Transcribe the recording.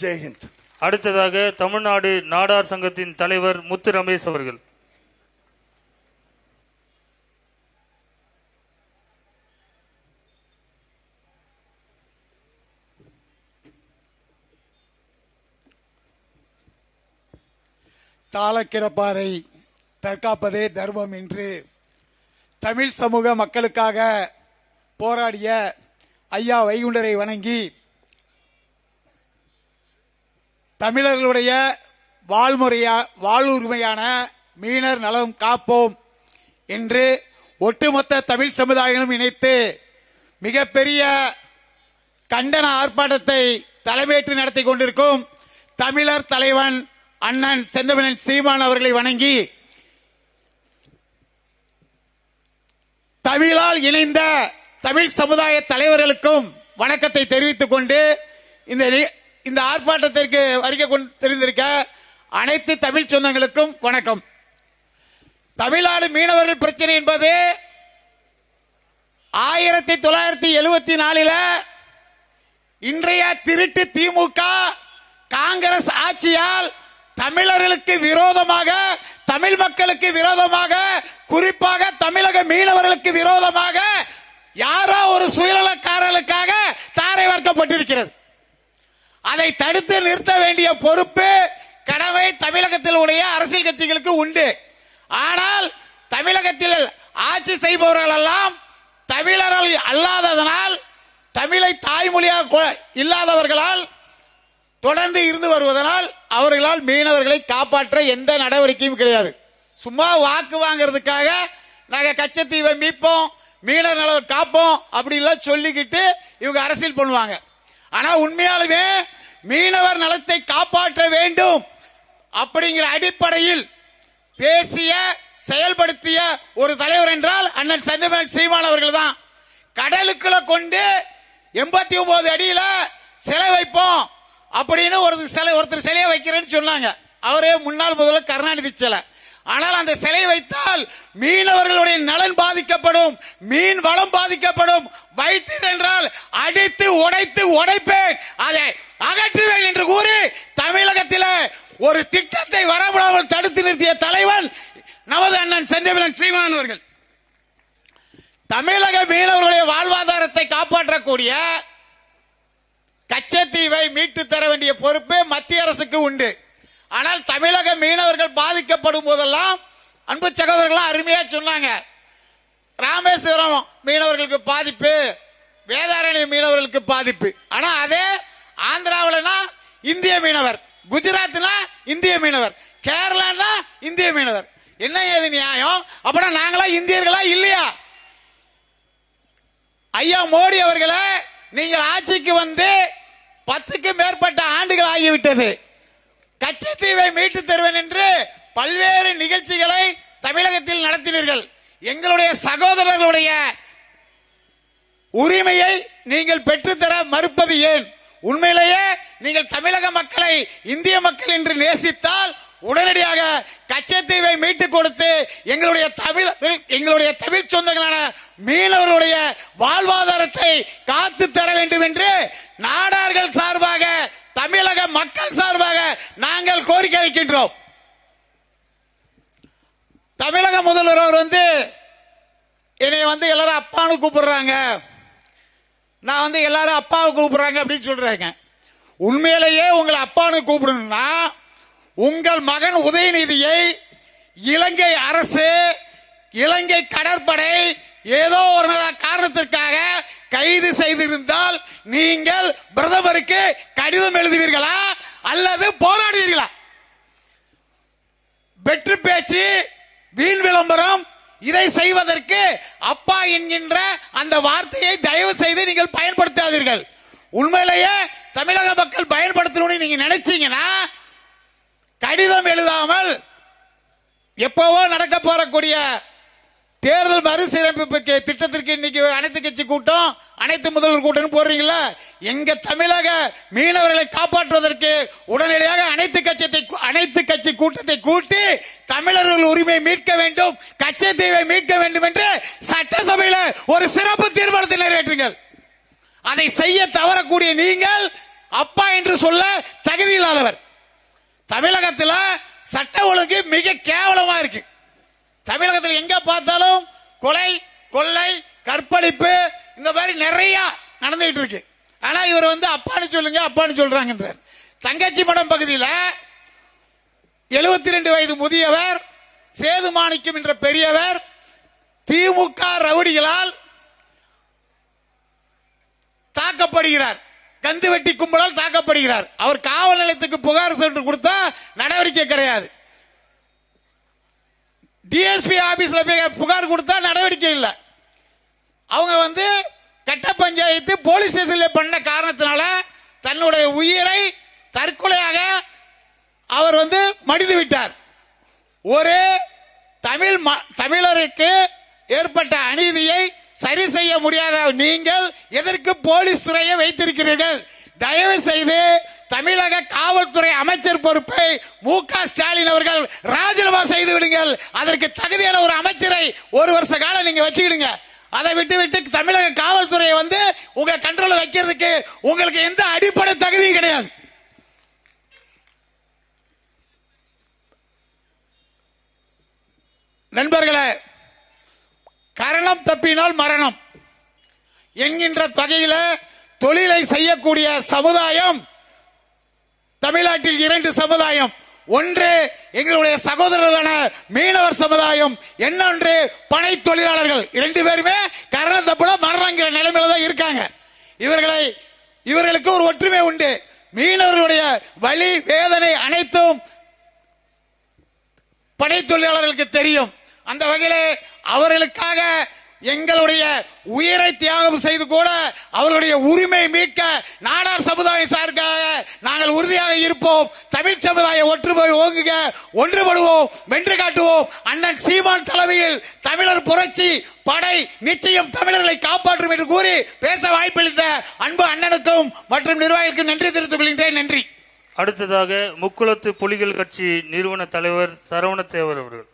ஜெய்ஹிந்த் அடுத்ததாக தமிழ்நாடு நாடார் சங்கத்தின் தலைவர் முத்து ரமேஷ் அவர்கள். தாளக்கிடப்பாறை தற்காப்பதே தர்மம் என்று தமிழ் சமூக மக்களுக்காக போராடிய ஐயா வைகுண்டரை வணங்கி தமிழர்களுடைய வாழ்முறையா வாழ்வுரிமையான மீனர் நலம் காப்போம் என்று ஒட்டுமொத்த தமிழ் சமுதாயங்களும் இணைத்து மிகப்பெரிய கண்டன ஆர்ப்பாட்டத்தை தலைமையேற்று நடத்தி கொண்டிருக்கும் தமிழர் தலைவன் அண்ணன் செந்தமிழன் சீமான் அவர்களை வணங்கி தமிழால் இணைந்த தமிழ் சமுதாய தலைவர்களுக்கும் வணக்கத்தை தெரிவித்துக் கொண்டு இந்த இந்த ஆர்ப்பாட்டத்திற்கு வருகை கொண்டு தெரிந்திருக்க அனைத்து தமிழ் சொந்தங்களுக்கும் வணக்கம். தமிழ்நாடு மீனவர்கள் பிரச்சனை என்பது ஆயிரத்தி தொள்ளாயிரத்தி எழுபத்தி நாலில் இன்றைய திருட்டு திமுக காங்கிரஸ் ஆட்சியால் தமிழர்களுக்கு விரோதமாக தமிழ் மக்களுக்கு விரோதமாக குறிப்பாக தமிழக மீனவர்களுக்கு விரோதமாக யாரோ ஒரு சுயநலக்காரர்களுக்காக தாரை வார்க்கப்பட்டிருக்கிறது. அதை தடுத்து நிறுத்த வேண்டிய பொறுப்பு கடமை தமிழகத்தில் உடைய அரசியல் கட்சிகளுக்கு உண்டு. ஆனால் தமிழகத்தில் ஆட்சி செய்பவர்கள் எல்லாம் தமிழர்கள் அல்லாததனால் தமிழை தாய்மொழியாக இல்லாதவர்களால் தொடர்ந்து இருந்து வருவதனால் அவர்களால் மீனவர்களை காப்பாற்ற எந்த நடவடிக்கையும் கிடையாது. சும்மா வாக்கு வாங்குறதுக்காக நாங்கள் கச்சத்தீவை மீட்போம் மீனவர் காப்போம் அப்படிலாம் சொல்லிக்கிட்டு இவங்க அரசியல் பண்ணுவாங்க. ஆனா உண்மையாலுமே மீனவர் நலத்தை காப்பாற்ற வேண்டும் அப்படிங்கிற அடிப்படையில் பேசிய செயல்படுத்திய ஒரு தலைவர் என்றால் அண்ணன் சந்திரமேல் சீமான் அவர்கள் தான். கடலுக்குள்ள கொண்டு எண்பத்தி ஒன்பது அடியில சிலை வைப்போம் அப்படின்னு ஒரு சிலை ஒருத்தர் சிலையை வைக்கிறேன்னு சொன்னாங்க. அவரே முன்னாள் முதல்வர் கருணாநிதி சிலை. ஆனால் அந்த சிலை வைத்தால் மீனவர்களுடைய நலன் பாதிக்கப்படும் மீன் வளம் பாதிக்கப்படும். வைத்தீர் என்றால் அடித்து உடைத்து உடைப்பேன். அதை அகற்றுவேன் என்று கூறி தமிழகத்தில் ஒரு திட்டத்தை வரவிடாமல் தடுத்து நிறுத்திய தலைவன் நமது அண்ணன் செந்தமிழன் சீமான் அவர்கள். தமிழக மீனவர்களுடைய வாழ்வாதாரத்தை காப்பாற்றக்கூடிய கச்சத்தீவை மீட்டு தர வேண்டிய பொறுப்பு மத்திய அரசுக்கு உண்டு. ஆனால் தமிழக மீனவர்கள் பாதிக்கப்படும் போதெல்லாம் அன்பு சகோதரர்கள் அருமையா சொன்னாங்க. ராமேஸ்வரம் மீனவர்களுக்கு பாதிப்பு வேதாரண்ய மீனவர்களுக்கு பாதிப்பு. ஆனா அதே ஆந்திராவிலனா இந்திய மீனவர் குஜராத்னா இந்திய மீனவர் கேரளானா இந்திய மீனவர். என்ன ஏது நியாயம்? அப்படின்னா நாங்களா இந்தியர்களா இல்லையா? ஐயா மோடி அவர்களே நீங்கள் ஆட்சிக்கு வந்து பத்துக்கு மேற்பட்ட ஆண்டுகள் ஆகிவிட்டது. கச்சத்தீவை மீட்டு தருவேன் என்று பல்வேறு நிகழ்ச்சிகளை தமிழகத்தில் நடத்தினீர்கள். எங்களுடைய சகோதரர்களுடைய உரிமையை நீங்கள் பெற்றுத்தர மறுப்பது ஏன்? உண்மையிலேயே நீங்கள் தமிழக மக்களை இந்திய மக்கள் என்று நேசித்தால் உடனடியாக கச்சத்தீவை மீட்டுக் கொடுத்து எங்களுடைய தமிழ் எங்களுடைய தமிழ் சொந்தங்களான மீனவர்களுடைய வாழ்வாதாரத்தை காத்து தர வேண்டும் என்று நாடார்கள் சார்பாக தமிழக மக்கள் சார்பாக நாங்கள் கோரிக்கை வைக்கின்றோம். தமிழக முதல்வர் அவர் வந்து என்னை வந்து எல்லாரும் அப்பான்னு கூப்பிடுறாங்க. நான் வந்து எல்லாரும் அப்பாவை கூப்பிடுறாங்க அப்படின்னு சொல்றாங்க. உண்மையிலேயே உங்களை அப்பான்னு கூப்பிடணும்னா உங்கள் மகன் உதயநிதியை இலங்கை அரசு இலங்கை கடற்படை ஏதோ ஒரு காரணத்திற்காக கைது செய்திருந்தால் நீங்கள் பிரதமருக்கு கடிதம் எழுதுவீர்களா அல்லது போராடுவீர்களா? வெற்றி பேச்சு வீண் விளம்பரம். இதை செய்வதற்கு அப்பா என்கின்ற அந்த வார்த்தையை தயவு செய்து நீங்கள் பயன்படுத்தாதீர்கள். உண்மையிலேயே தமிழக மக்கள் பயன்படுத்தணும்னு நீங்க நினைச்சீங்கன்னா கடிதம் எழுதாமல் எப்பவோ நடக்க போறக்கூடிய தேர்தல் மறுசீரமைப்பு திட்டத்திற்கு இன்னைக்கு அனைத்து கட்சி கூட்டம் அனைத்து முதல்வர் கூட்டம் போடுறீங்களா? எங்க தமிழக மீனவர்களை காப்பாற்றுவதற்கு உடனடியாக அனைத்து கட்சியத்தை அனைத்து கட்சி கூட்டத்தை கூட்டி தமிழர்கள் உரிமை மீட்க வேண்டும் கச்சத்தீவை மீட்க வேண்டும் என்று சட்டசபையில ஒரு சிறப்பு தீர்மானத்தை நிறைவேற்றுங்கள். அதை செய்ய தவறக்கூடிய நீங்கள் அப்பா என்று சொல்ல தகுதியில்லாதவர். தமிழகத்தில் சட்ட ஒழுங்கு மிக கேவலமா இருக்கு. தமிழகத்தில் எங்க பார்த்தாலும் கொலை கொள்ளை கற்பழிப்பு இந்த மாதிரி நிறைய நடந்துகிட்டு இருக்கு. ஆனா இவர் வந்து அப்பான்னு சொல்லுங்க அப்பான்னு சொல்றாங்கன்றார். தங்கச்சி மடம் பகுதியில் எழுபத்தி ரெண்டு வயது முதியவர் சேது மாணிக்கம் என்ற பெரியவர் திமுக ரவுடிகளால் தாக்கப்படுகிறார். கந்து வெட்டி கும்பலால் தாக்கப்படுகிறார். அவர் காவல் நிலையத்துக்கு புகார் சென்று கொடுத்தா நடவடிக்கை கிடையாது. டிஎஸ்பி ஆபீஸ்ல போய் புகார் கொடுத்தா நடவடிக்கை இல்லை. அவங்க வந்து கட்ட பஞ்சாயத்து போலீஸ் ஸ்டேஷன்ல பண்ண காரணத்தினால தன்னுடைய உயிரை தற்கொலையாக அவர் வந்து மடிந்து விட்டார். ஒரு தமிழ் ம- தமிழருக்கு ஏற்பட்ட அநீதியை சரி செய்ய முடியாத நீங்கள் எதற்கு போலீஸ் துறையை வைத்திருக்கிறீர்கள்? தயவு செய்து தமிழக காவல்துறை அமைச்சர் பொறுப்பை மு க ஸ்டாலின் அவர்கள் ராஜினாமா செய்து விடுங்கள். அதற்கு தகுதியான ஒரு அமைச்சரை ஒரு வருஷ காலம் நீங்க வச்சுக்கிடுங்க. அதை விட்டு விட்டு தமிழக காவல்துறையை வந்து உங்க கண்ட்ரோல வைக்கிறதுக்கு உங்களுக்கு எந்த அடிப்படை தகுதியும் கிடையாது. நண்பர்களே கரணம் தப்பினால் மரணம். என்கின்ற தொகையில தொழிலை செய்யக்கூடிய சமுதாயம் தமிழ்நாட்டில் இரண்டு சமுதாயம். ஒன்று எங்களுடைய சகோதரர்களான மீனவர் சமுதாயம் இன்னொன்று பனை தொழிலாளர்கள். இரண்டு பேருமே கரண தப்புல மரணங்கிற நிலைமையில தான் இருக்காங்க. இவர்களை இவர்களுக்கு ஒரு ஒற்றுமை உண்டு. மீனவர்களுடைய வலி வேதனை அனைத்தும் பனை தொழிலாளர்களுக்கு தெரியும். அந்த வகையிலே அவர்களுக்காக எங்களுடைய உயிரை தியாகம் செய்து கூட அவர்களுடைய உரிமை மீட்க நாடார் சமுதாய சார்பாக நாங்கள் உறுதியாக இருப்போம். தமிழ் சமுதாய ஒற்றுமை ஓங்குக ஒன்றுபடுவோம் வென்று காட்டுவோம். அண்ணன் சீமான் தலைமையில் தமிழர் புரட்சி படை நிச்சயம் தமிழர்களை காப்பாற்றும் என்று கூறி பேச வாய்ப்பளித்த அன்பு அண்ணனுக்கும் மற்றும் நிர்வாகிகளுக்கும் நன்றி தெரிவித்துக் கொள்கின்றேன். நன்றி. அடுத்ததாக முக்குளத்து புலிகள் கட்சி நிறுவன தலைவர் சரவண தேவர் அவர்கள்.